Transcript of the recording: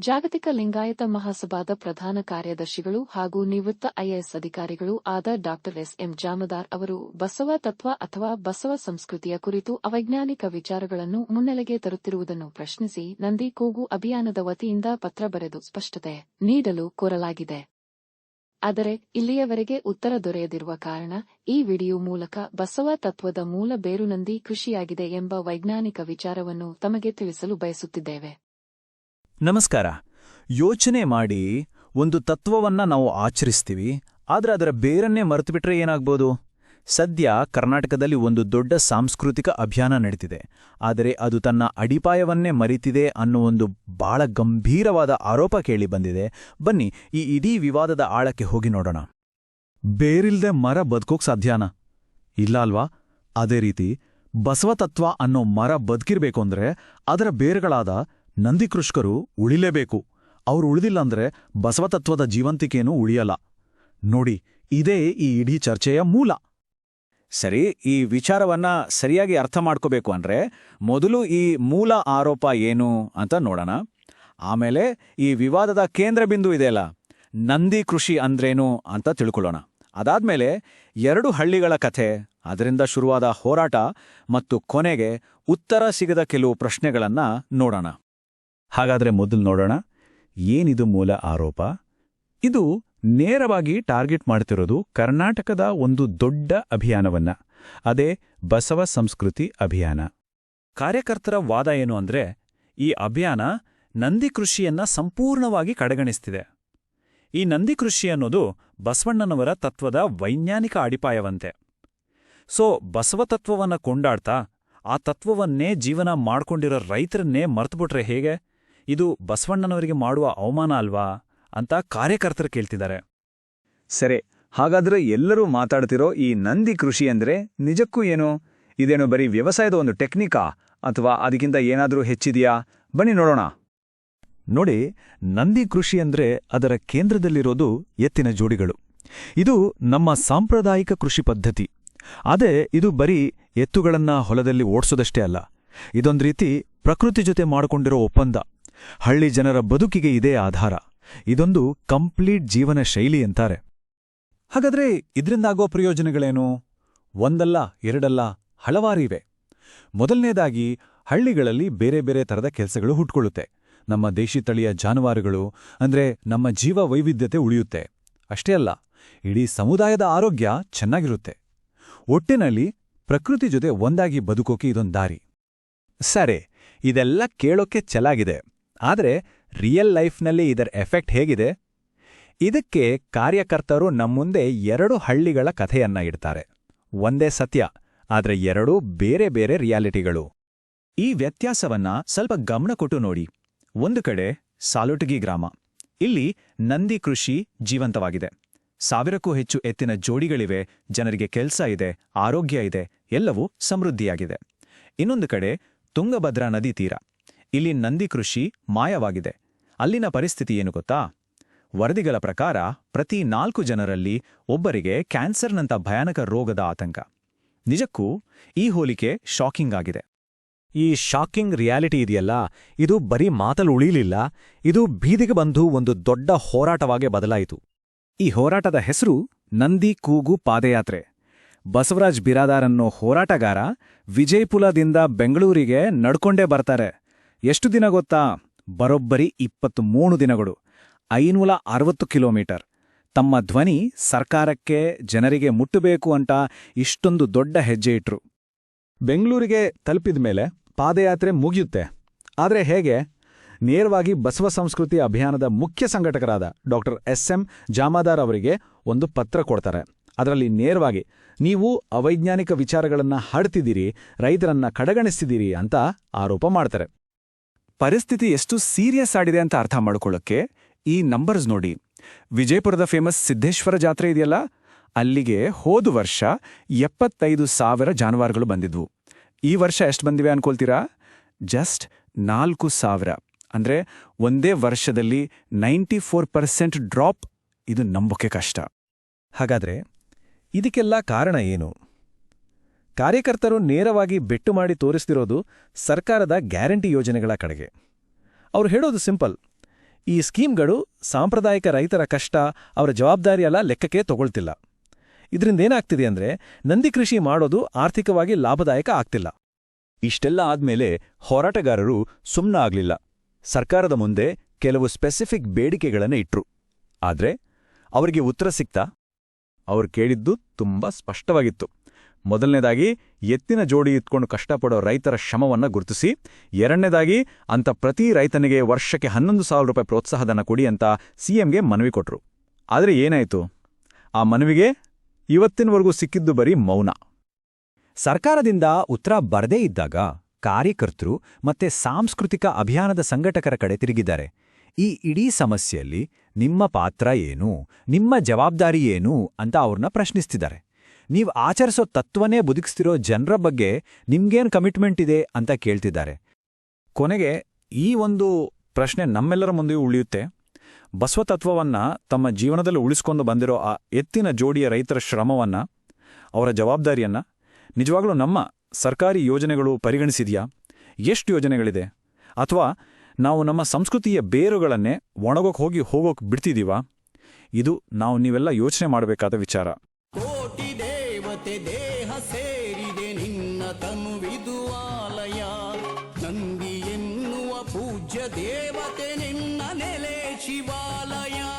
ಜಾಗತಿಕ ಲಿಂಗಾಯತ ಮಹಾಸಭಾದ ಪ್ರಧಾನ ಕಾರ್ಯದರ್ಶಿಗಳು ಹಾಗೂ ನಿವೃತ್ತ ಐಎಎಸ್ ಅಧಿಕಾರಿಗಳು ಆದ ಡಾ ಎಸ್ ಎಂ ಜಾಮದಾರ್ ಅವರು ಬಸವ ತತ್ವ ಅಥವಾ ಬಸವ ಸಂಸ್ಕೃತಿಯ ಕುರಿತು ಅವೈಜ್ಞಾನಿಕ ವಿಚಾರಗಳನ್ನು ಮುನ್ನೆಲೆಗೆ ತರುತ್ತಿರುವುದನ್ನು ಪ್ರಶ್ನಿಸಿ ನಂದಿ ಕೂಗು ಅಭಿಯಾನದ ವತಿಯಿಂದ ಪತ್ರ ಬರೆದು ಸ್ಪಷ್ಟತೆ ನೀಡಲು ಕೋರಲಾಗಿದೆ. ಆದರೆ, ಇಲ್ಲಿಯವರೆಗೆ ಉತ್ತರ ದೊರೆಯದಿರುವ ಕಾರಣ ಈ ವಿಡಿಯೋ ಮೂಲಕ ಬಸವ ತತ್ವದ ಮೂಲ ಬೇರು ನಂದಿ ಕೃಷಿಯಾಗಿದೆ ಎಂಬ ವೈಜ್ಞಾನಿಕ ವಿಚಾರವನ್ನು ತಮಗೆ ತಿಳಿಸಲು ಬಯಸುತ್ತಿದ್ದೇವೆ. ನಮಸ್ಕಾರ. ಯೋಚನೆ ಮಾಡಿ ಒಂದು ತತ್ವವನ್ನ ನಾವು ಆಚರಿಸ್ತೀವಿ, ಆದರೆ ಅದರ ಬೇರನ್ನೇ ಮರೆತುಬಿಟ್ರೆ ಏನಾಗ್ಬೋದು? ಸದ್ಯ ಕರ್ನಾಟಕದಲ್ಲಿ ಒಂದು ದೊಡ್ಡ ಸಾಂಸ್ಕೃತಿಕ ಅಭಿಯಾನ ನಡೀತಿದೆ. ಆದರೆ ಅದು ತನ್ನ ಅಡಿಪಾಯವನ್ನೇ ಮರಿತಿದೆ ಅನ್ನೋ ಒಂದು ಬಹಳ ಗಂಭೀರವಾದ ಆರೋಪ ಕೇಳಿ ಬಂದಿದೆ. ಬನ್ನಿ, ಈ ಇಡೀ ವಿವಾದದ ಆಳಕ್ಕೆ ಹೋಗಿ ನೋಡೋಣ. ಬೇರಿಲ್ದೆ ಮರ ಬದುಕೋಕ್ ಸಾಧ್ಯನಾ? ಇಲ್ಲ ಅಲ್ವಾ? ಅದೇ ರೀತಿ ಬಸವತತ್ವ ಅನ್ನೋ ಮರ ಬದುಕಿರ್ಬೇಕು ಅಂದ್ರೆ ಅದರ ಬೇರುಗಳಾದ ನಂದಿಕೃಷ್ಕರು ಉಳಿಲೇಬೇಕು. ಅವ್ರು ಉಳಿದಿಲ್ಲಂದ್ರೆ ಬಸವತತ್ವದ ಜೀವಂತಿಕೆಯನ್ನು ಉಳಿಯಲ್ಲ. ನೋಡಿ, ಇದೇ ಈ ಇಡೀ ಚರ್ಚೆಯ ಮೂಲ. ಸರಿ, ಈ ವಿಚಾರವನ್ನ ಸರಿಯಾಗಿ ಅರ್ಥ ಮಾಡ್ಕೋಬೇಕು ಅಂದ್ರೆ ಮೊದಲು ಈ ಮೂಲ ಆರೋಪ ಏನು ಅಂತ ನೋಡೋಣ. ಆಮೇಲೆ ಈ ವಿವಾದದ ಕೇಂದ್ರ ಬಿಂದು ಇದೆಯಲ್ಲ ನಂದಿ ಕೃಷಿ ಅಂದ್ರೇನು ಅಂತ ತಿಳ್ಕೊಳ್ಳೋಣ. ಅದಾದ್ಮೇಲೆ ಎರಡು ಹಳ್ಳಿಗಳ ಕಥೆ, ಅದರಿಂದ ಶುರುವಾದ ಹೋರಾಟ ಮತ್ತು ಕೊನೆಗೆ ಉತ್ತರ ಸಿಗದ ಕೆಲವು ಪ್ರಶ್ನೆಗಳನ್ನ ನೋಡೋಣ. ಹಾಗಾದ್ರೆ ಮೊದಲು ನೋಡೋಣ. ಏನಿದು ಮೂಲ ಆರೋಪ? ಇದು ನೇರವಾಗಿ ಟಾರ್ಗೆಟ್ ಮಾಡ್ತಿರೋದು ಕರ್ನಾಟಕದ ಒಂದು ದೊಡ್ಡ ಅಭಿಯಾನವನ್ನ. ಅದೇ ಬಸವ ಸಂಸ್ಕೃತಿ ಅಭಿಯಾನ. ಕಾರ್ಯಕರ್ತರ ವಾದ ಏನು ಅಂದ್ರೆ, ಈ ಅಭಿಯಾನ ನಂದಿ ಕೃಷಿಯನ್ನ ಸಂಪೂರ್ಣವಾಗಿ ಕಡೆಗಣಿಸ್ತಿದೆ. ಈ ನಂದಿ ಕೃಷಿ ಅನ್ನೋದು ಬಸವಣ್ಣನವರ ತತ್ವದ ವೈಜ್ಞಾನಿಕ ಅಡಿಪಾಯವಂತೆ. ಸೊ, ಬಸವ ತತ್ವವನ್ನ ಕೊಂಡಾಡ್ತಾ, ಆ ತತ್ವವನ್ನೇ ಜೀವನ ಮಾಡ್ಕೊಂಡಿರೋ ರೈತರನ್ನೇ ಮರ್ತುಬಿಟ್ರೆ ಹೇಗೆ? ಇದು ಬಸವಣ್ಣನವರಿಗೆ ಮಾಡುವ ಅವಮಾನ ಅಲ್ವಾ ಅಂತ ಕಾರ್ಯಕರ್ತರು ಕೇಳ್ತಿದ್ದಾರೆ. ಸರಿ, ಹಾಗಾದ್ರೆ ಎಲ್ಲರೂ ಮಾತಾಡ್ತಿರೋ ಈ ನಂದಿ ಕೃಷಿ ಅಂದ್ರೆ ನಿಜಕ್ಕೂ ಏನು? ಇದೇನು ಬರೀ ವ್ಯವಸಾಯದ ಒಂದು ಟೆಕ್ನಿಕಾ? ಅಥವಾ ಅದಕ್ಕಿಂತ ಏನಾದರೂ ಹೆಚ್ಚಿದೆಯಾ? ಬನ್ನಿ ನೋಡೋಣ. ನೋಡಿ, ನಂದಿ ಕೃಷಿ ಅಂದ್ರೆ ಅದರ ಕೇಂದ್ರದಲ್ಲಿರೋದು ಎತ್ತಿನ ಜೋಡಿಗಳು. ಇದು ನಮ್ಮ ಸಾಂಪ್ರದಾಯಿಕ ಕೃಷಿ ಪದ್ಧತಿ. ಅದೇ, ಇದು ಬರೀ ಎತ್ತುಗಳನ್ನ ಹೊಲದಲ್ಲಿ ಓಡಿಸೋದಷ್ಟೇ ಅಲ್ಲ. ಇದೊಂದು ರೀತಿ ಪ್ರಕೃತಿ ಜೊತೆ ಮಾಡಿಕೊಂಡಿರೋ ಒಪ್ಪಂದ. ಹಳ್ಳಿ ಜನರ ಬದುಕಿಗೆ ಇದೇ ಆಧಾರ. ಇದೊಂದು ಕಂಪ್ಲೀಟ್ ಜೀವನ ಶೈಲಿ ಅಂತಾರೆ. ಹಾಗಾದ್ರೆ ಇದರಿಂದಾಗೋ ಪ್ರಯೋಜನಗಳೇನು? ಒಂದಲ್ಲ, ಎರಡಲ್ಲ ಹಲವಾರಿವೆ ಮೊದಲನೇದಾಗಿ, ಹಳ್ಳಿಗಳಲ್ಲಿ ಬೇರೆ ಬೇರೆ ಥರದ ಕೆಲಸಗಳು ಹುಟ್ಕೊಳ್ಳುತ್ತೆ. ನಮ್ಮ ದೇಶಿ ತಳಿಯ ಜಾನುವಾರುಗಳು, ಅಂದ್ರೆ ನಮ್ಮ ಜೀವ ವೈವಿಧ್ಯತೆ ಉಳಿಯುತ್ತೆ. ಅಷ್ಟೇ ಅಲ್ಲ, ಇಡೀ ಸಮುದಾಯದ ಆರೋಗ್ಯ ಚೆನ್ನಾಗಿರುತ್ತೆ. ಒಟ್ಟಿನಲ್ಲಿ ಪ್ರಕೃತಿ ಜೊತೆ ಒಂದಾಗಿ ಬದುಕೋಕೆ ಇದೊಂದು ದಾರಿ. ಸರಿ, ಇದೆಲ್ಲ ಕೇಳೋಕೆ ಚೆನ್ನಾಗಿದೆ ಆದ್ರೆ ರಿಯಲ್ ಲೈಫ್ನಲ್ಲಿ ಇದರ ಎಫೆಕ್ಟ್ ಹೇಗಿದೆ? ಇದಕ್ಕೆ ಕಾರ್ಯಕರ್ತರು ನಮ್ಮುಂದೆ ಎರಡು ಹಳ್ಳಿಗಳ ಕಥೆಯನ್ನ ಇಡ್ತಾರೆ. ಒಂದೇ ಸತ್ಯ, ಆದರೆ ಎರಡೂ ಬೇರೆ ಬೇರೆ ರಿಯಾಲಿಟಿಗಳು ಈ ವ್ಯತ್ಯಾಸವನ್ನ ಸ್ವಲ್ಪ ಗಮನ ಕೊಟ್ಟು ನೋಡಿ. ಒಂದು ಕಡೆ ಸಾಲುಟಗಿ ಗ್ರಾಮ. ಇಲ್ಲಿ ನಂದಿ ಕೃಷಿ ಜೀವಂತವಾಗಿದೆ. ಸಾವಿರಕ್ಕೂ ಹೆಚ್ಚು ಎತ್ತಿನ ಜೋಡಿಗಳಿವೆ, ಜನರಿಗೆ ಕೆಲಸ ಇದೆ, ಆರೋಗ್ಯ ಇದೆ, ಎಲ್ಲವೂ ಸಮೃದ್ಧಿಯಾಗಿದೆ. ಇನ್ನೊಂದು ಕಡೆ ತುಂಗಭದ್ರಾ ನದಿ ತೀರ. ಇಲ್ಲಿ ನಂದಿ ಕೃಷಿ ಮಾಯವಾಗಿದೆ. ಅಲ್ಲಿನ ಪರಿಸ್ಥಿತಿ ಏನು ಗೊತ್ತಾ? ವರದಿಗಳ ಪ್ರಕಾರ ಪ್ರತಿ ನಾಲ್ಕು ಜನರಲ್ಲಿ ಒಬ್ಬರಿಗೆ ಕ್ಯಾನ್ಸರ್ನಂಥ ಭಯಾನಕ ರೋಗದ ಆತಂಕ. ನಿಜಕ್ಕೂ ಈ ಹೋಲಿಕೆ ಶಾಕಿಂಗ್ ಆಗಿದೆ. ಈ ಶಾಕಿಂಗ್ ರಿಯಾಲಿಟಿ ಇದೆಯಲ್ಲ? ಇದು ಬರೀ ಮಾತಲು ಉಳಿಯಲಿಲ್ಲ ಇದು ಬೀದಿಗೆ ಬಂದು ಒಂದು ದೊಡ್ಡ ಹೋರಾಟವಾಗಿ ಬದಲಾಯಿತು. ಈ ಹೋರಾಟದ ಹೆಸರು ನಂದಿ ಕೂಗು ಪಾದಯಾತ್ರೆ. ಬಸವರಾಜ್ ಬಿರಾದಾರ್ ಅನ್ನೋ ಹೋರಾಟಗಾರ ವಿಜಯಪುಲದಿಂದ ಬೆಂಗಳೂರಿಗೆ ನಡ್ಕೊಂಡೇ ಬರ್ತಾರೆ. ಎಷ್ಟು ದಿನ ಗೊತ್ತಾ? ಬರೋಬ್ಬರಿ ಇಪ್ಪತ್ತ್ಮೂರು ದಿನಗಳು. ಐನೂರ ಅರವತ್ತು ಕಿಲೋಮೀಟರ್. ತಮ್ಮ ಧ್ವನಿ ಸರ್ಕಾರಕ್ಕೆ, ಜನರಿಗೆ ಮುಟ್ಟಬೇಕು ಅಂತ ಇಷ್ಟೊಂದು ದೊಡ್ಡ ಹೆಜ್ಜೆ ಇಟ್ರು. ಬೆಂಗಳೂರಿಗೆ ತಲುಪಿದ ಮೇಲೆ ಪಾದಯಾತ್ರೆ ಮುಗಿಯುತ್ತೆ. ಆದರೆ ಹೇಗೆ? ನೇರವಾಗಿ ಬಸವ ಸಂಸ್ಕೃತಿ ಅಭಿಯಾನದ ಮುಖ್ಯ ಸಂಘಟಕರಾದ ಡಾಕ್ಟರ್ ಎಸ್ ಎಂ ಜಾಮಾದಾರ್ ಅವರಿಗೆ ಒಂದು ಪತ್ರ ಕೊಡ್ತಾರೆ. ಅದರಲ್ಲಿ ನೇರವಾಗಿ, ನೀವು ಅವೈಜ್ಞಾನಿಕ ವಿಚಾರಗಳನ್ನು ಹಡ್ತಿದ್ದೀರಿ ರೈತರನ್ನ ಕಡೆಗಣಿಸ್ತಿದ್ದೀರಿ ಅಂತ ಆರೋಪ ಮಾಡ್ತಾರೆ. ಪರಿಸ್ಥಿತಿ ಎಷ್ಟು ಸೀರಿಯಸ್ ಆಗಿದೆ ಅಂತ ಅರ್ಥ ಮಾಡ್ಕೊಳ್ಳೋಕ್ಕೆ ಈ ನಂಬರ್ಸ್ ನೋಡಿ. ವಿಜಯಪುರದ ಫೇಮಸ್ ಸಿದ್ದೇಶ್ವರ ಜಾತ್ರೆ ಇದೆಯಲ್ಲ? ಅಲ್ಲಿಗೆ ಹೋದ ವರ್ಷ ಎಪ್ಪತ್ತೈದು ಸಾವಿರ ಜಾನುವಾರುಗಳು ಬಂದಿದ್ವು. ಈ ವರ್ಷ ಎಷ್ಟು ಬಂದಿವೆ ಅನ್ಕೊಳ್ತೀರಾ? ಜಸ್ಟ್ ನಾಲ್ಕು ಸಾವಿರ. ಅಂದ್ರೆ ಒಂದೇ ವರ್ಷದಲ್ಲಿ ನೈಂಟಿ ಫೋರ್ ಪರ್ಸೆಂಟ್ ಡ್ರಾಪ್ ಇದು ನಂಬೋಕೆ ಕಷ್ಟ. ಹಾಗಾದ್ರೆ ಇದಕ್ಕೆಲ್ಲ ಕಾರಣ ಏನು? ಕಾರ್ಯಕರ್ತರು ನೇರವಾಗಿ ಬೆಟ್ಟು ಮಾಡಿ ತೋರಿಸ್ತಿರೋದು ಸರ್ಕಾರದ ಗ್ಯಾರಂಟಿ ಯೋಜನೆಗಳ ಕಡೆಗೆ. ಅವ್ರು ಹೇಳೋದು ಸಿಂಪಲ್. ಈ ಸ್ಕೀಮ್ಗಳು ಸಾಂಪ್ರದಾಯಿಕ ರೈತರ ಕಷ್ಟ, ಅವರ ಜವಾಬ್ದಾರಿಯೆಲ್ಲ ಲೆಕ್ಕಕ್ಕೆ ತಗೊಳ್ತಿಲ್ಲ. ಇದರಿಂದ ಏನಾಗ್ತಿದೆ ಅಂದ್ರೆ ನಂದಿ ಕೃಷಿ ಮಾಡೋದು ಆರ್ಥಿಕವಾಗಿ ಲಾಭದಾಯಕ ಆಗ್ತಿಲ್ಲ. ಇಷ್ಟೆಲ್ಲ ಆದ್ಮೇಲೆ ಹೋರಾಟಗಾರರು ಸುಮ್ಮನಾಗ್ಲಿಲ್ಲ ಸರ್ಕಾರದ ಮುಂದೆ ಕೆಲವು ಸ್ಪೆಸಿಫಿಕ್ ಬೇಡಿಕೆಗಳನ್ನ ಇಟ್ರು. ಆದ್ರೆ ಅವರಿಗೆ ಉತ್ತರ ಸಿಕ್ತಾ? ಅವ್ರು ಕೇಳಿದ್ದು ತುಂಬಾ ಸ್ಪಷ್ಟವಾಗಿತ್ತು. ಮೊದಲನೇದಾಗಿ ಎತ್ತಿನ ಜೋಡಿ ಇತ್ಕೊಂಡು ಕಷ್ಟಪಡೋ ರೈತರ ಶ್ರಮವನ್ನು ಗುರುತಿಸಿ, ಎರಡನೇದಾಗಿ ಅಂತ ಪ್ರತಿ ರೈತನಿಗೆ ವರ್ಷಕ್ಕೆ ಹನ್ನೊಂದು ಸಾವಿರ ರೂಪಾಯಿ ಪ್ರೋತ್ಸಾಹಧನ ಕೊಡಿ ಅಂತ ಸಿಎಂಗೆ ಮನವಿ ಕೊಟ್ರು. ಆದರೆ ಏನಾಯ್ತು? ಆ ಮನವಿಗೆ ಇವತ್ತಿನವರೆಗೂ ಸಿಕ್ಕಿದ್ದು ಬರೀ ಮೌನ. ಸರ್ಕಾರದಿಂದ ಉತ್ತರ ಬರದೇ ಇದ್ದಾಗ ಕಾರ್ಯಕರ್ತರು ಮತ್ತೆ ಸಾಂಸ್ಕೃತಿಕ ಅಭಿಯಾನದ ಸಂಘಟಕರ ಕಡೆ ತಿರುಗಿದ್ದಾರೆ. ಈ ಇಡೀ ಸಮಸ್ಯೆಯಲ್ಲಿ ನಿಮ್ಮ ಪಾತ್ರ ಏನು? ನಿಮ್ಮ ಜವಾಬ್ದಾರಿ ಏನು? ಅಂತ ಅವ್ರನ್ನ ಪ್ರಶ್ನಿಸ್ತಿದ್ದಾರೆ. ನೀವು ಆಚರಿಸೋ ತತ್ವನೇ ಬದುಕಿಸ್ತಿರೋ ಜನರ ಬಗ್ಗೆ ನಿಮ್ಗೇನ್ ಕಮಿಟ್ಮೆಂಟ್ ಇದೆ ಅಂತ ಕೇಳ್ತಿದ್ದಾರೆ. ಕೊನೆಗೆ ಈ ಒಂದು ಪ್ರಶ್ನೆ ನಮ್ಮೆಲ್ಲರ ಮುಂದೆಯೂ ಉಳಿಯುತ್ತೆ. ಬಸವತತ್ವವನ್ನ ತಮ್ಮ ಜೀವನದಲ್ಲಿ ಉಳಿಸ್ಕೊಂಡು ಬಂದಿರೋ ಆ ಎತ್ತಿನ ಜೋಡಿಯ ರೈತರ ಶ್ರಮವನ್ನ, ಅವರ ಜವಾಬ್ದಾರಿಯನ್ನ, ನಿಜವಾಗ್ಲೂ ನಮ್ಮ ಸರ್ಕಾರಿ ಯೋಜನೆಗಳು ಪರಿಗಣಿಸಿದೆಯಾ? ಎಷ್ಟು ಯೋಜನೆಗಳಿದೆ? ಅಥವಾ ನಾವು ನಮ್ಮ ಸಂಸ್ಕೃತಿಯ ಬೇರುಗಳನ್ನೇ ಒಣಗೋಕ್ ಹೋಗಿ ಹೋಗೋಕ್ ಬಿಡ್ತಿದೀವಾ? ಇದು ನಾವು ನೀವೆಲ್ಲ ಯೋಚನೆ ಮಾಡಬೇಕಾದ ವಿಚಾರ. పూజ్య దేవతే నిన్న నెలే శివాలయా.